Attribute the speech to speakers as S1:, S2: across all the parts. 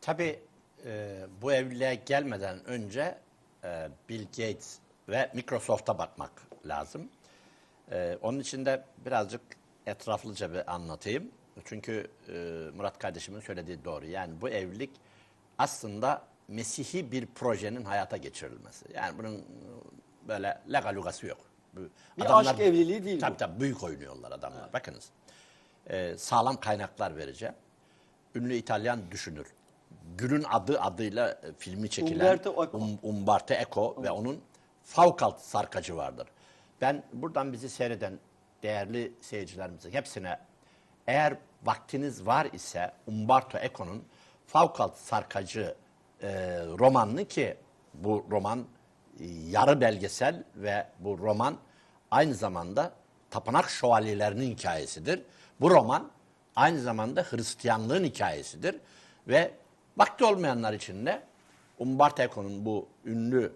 S1: Tabii e, bu evliliğe gelmeden önce e, Bill Gates ve Microsoft'a bakmak lazım. E, onun için de birazcık etraflıca bir anlatayım. Çünkü e, Murat kardeşimin söylediği doğru. Yani bu evlilik aslında Mesihi bir projenin hayata geçirilmesi. Yani bunun e, böyle legalugası yok.
S2: Bir aşk evliliği değil bu.
S1: Tabii tabii büyük oynuyorlar adamlar. Bakınız. E, sağlam kaynaklar vereceğim. Ünlü İtalyan düşünür. Gül'ün adı adıyla e, filmi çekilen
S2: Umberto Eco.
S1: Um- Umberto Eco ve onun Faucalt sarkacı vardır. Ben buradan bizi seyreden değerli seyircilerimizin hepsine eğer vaktiniz var ise Umberto Eco'nun Faucalt sarkacı e, romanını ki bu roman e, yarı belgesel ve bu roman aynı zamanda tapınak şövalyelerinin hikayesidir. Bu roman aynı zamanda Hristiyanlığın hikayesidir ve vakti olmayanlar için de Umberto Eco'nun bu ünlü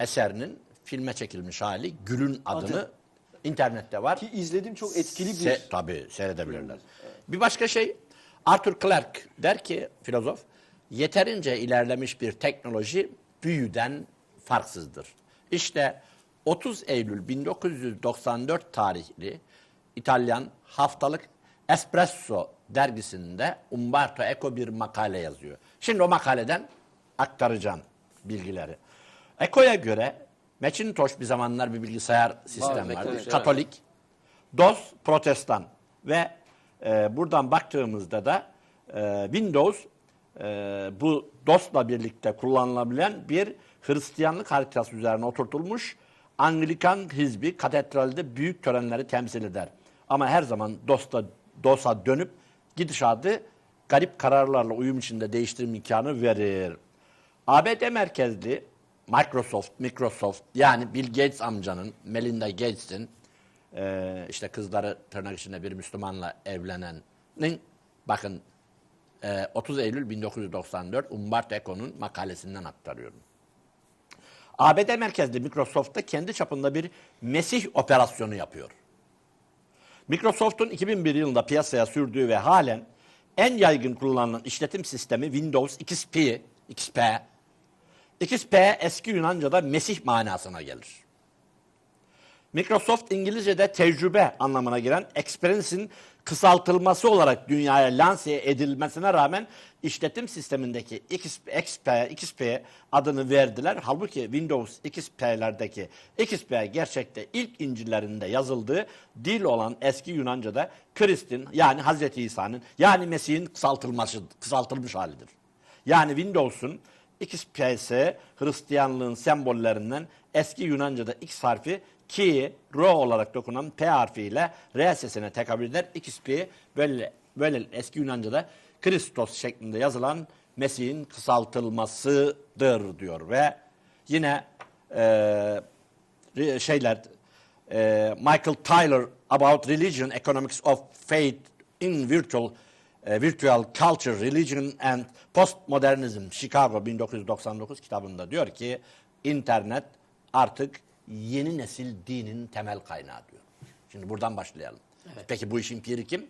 S1: eserinin filme çekilmiş hali Gül'ün adını
S2: Adı.
S1: internette var.
S2: Ki izledim çok etkili bir...
S1: Se- tabii seyredebilirler. Bir başka şey Arthur Clarke der ki filozof yeterince ilerlemiş bir teknoloji büyüden farksızdır. İşte 30 Eylül 1994 tarihli İtalyan haftalık Espresso dergisinde Umberto Eco bir makale yazıyor. Şimdi o makaleden aktaracağım bilgileri. Eco'ya göre Macintosh bir zamanlar bir bilgisayar sistemi vardı.
S3: Macintosh,
S1: Katolik, DOS Protestan ve e, buradan baktığımızda da e, Windows e, bu DOS'la birlikte kullanılabilen bir Hristiyanlık haritası üzerine oturtulmuş Anglikan hizbi katedralde büyük törenleri temsil eder. Ama her zaman DOS'ta DOS'a dönüp gidişatı garip kararlarla uyum içinde değiştirme imkanı verir. ABD merkezli Microsoft, Microsoft yani Bill Gates amcanın, Melinda Gates'in eee, işte kızları tırnak içinde bir Müslümanla evlenenin bakın eee, 30 Eylül 1994 Umberto Eco'nun makalesinden aktarıyorum. ABD merkezli Microsoft'ta kendi çapında bir Mesih operasyonu yapıyor. Microsoft'un 2001 yılında piyasaya sürdüğü ve halen en yaygın kullanılan işletim sistemi Windows XP, XP. XP eski Yunanca'da Mesih manasına gelir. Microsoft İngilizce'de tecrübe anlamına gelen experience'in kısaltılması olarak dünyaya lanse edilmesine rağmen işletim sistemindeki XP, XP, XP adını verdiler. Halbuki Windows XP'lerdeki XP gerçekte ilk İncil'lerinde yazıldığı dil olan eski Yunanca'da Krist'in yani Hazreti İsa'nın yani Mesih'in kısaltılması, kısaltılmış halidir. Yani Windows'un XP'si Hristiyanlığın sembollerinden eski Yunanca'da X harfi ki ro olarak dokunan P harfiyle R sesine tekabül eder. XP böyle, böyle eski Yunanca'da Kristos şeklinde yazılan Mesih'in kısaltılmasıdır diyor ve yine eee şeyler e, Michael Tyler about religion economics of faith in virtual e, virtual culture religion and postmodernism Chicago 1999 kitabında diyor ki internet artık yeni nesil dinin temel kaynağı diyor. Şimdi buradan başlayalım. Peki bu işin piri kim?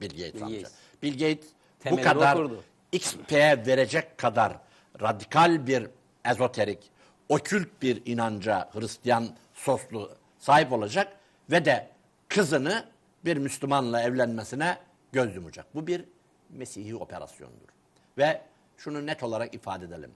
S1: Bill Gates
S3: Bill
S1: amca.
S3: Gates.
S1: Bill Gates bu
S3: Temelini
S1: kadar
S3: okurdu.
S1: XP verecek kadar radikal bir ezoterik, okült bir inanca Hristiyan soslu sahip olacak ve de kızını bir Müslümanla evlenmesine göz yumacak. Bu bir Mesihi operasyondur. Ve şunu net olarak ifade edelim.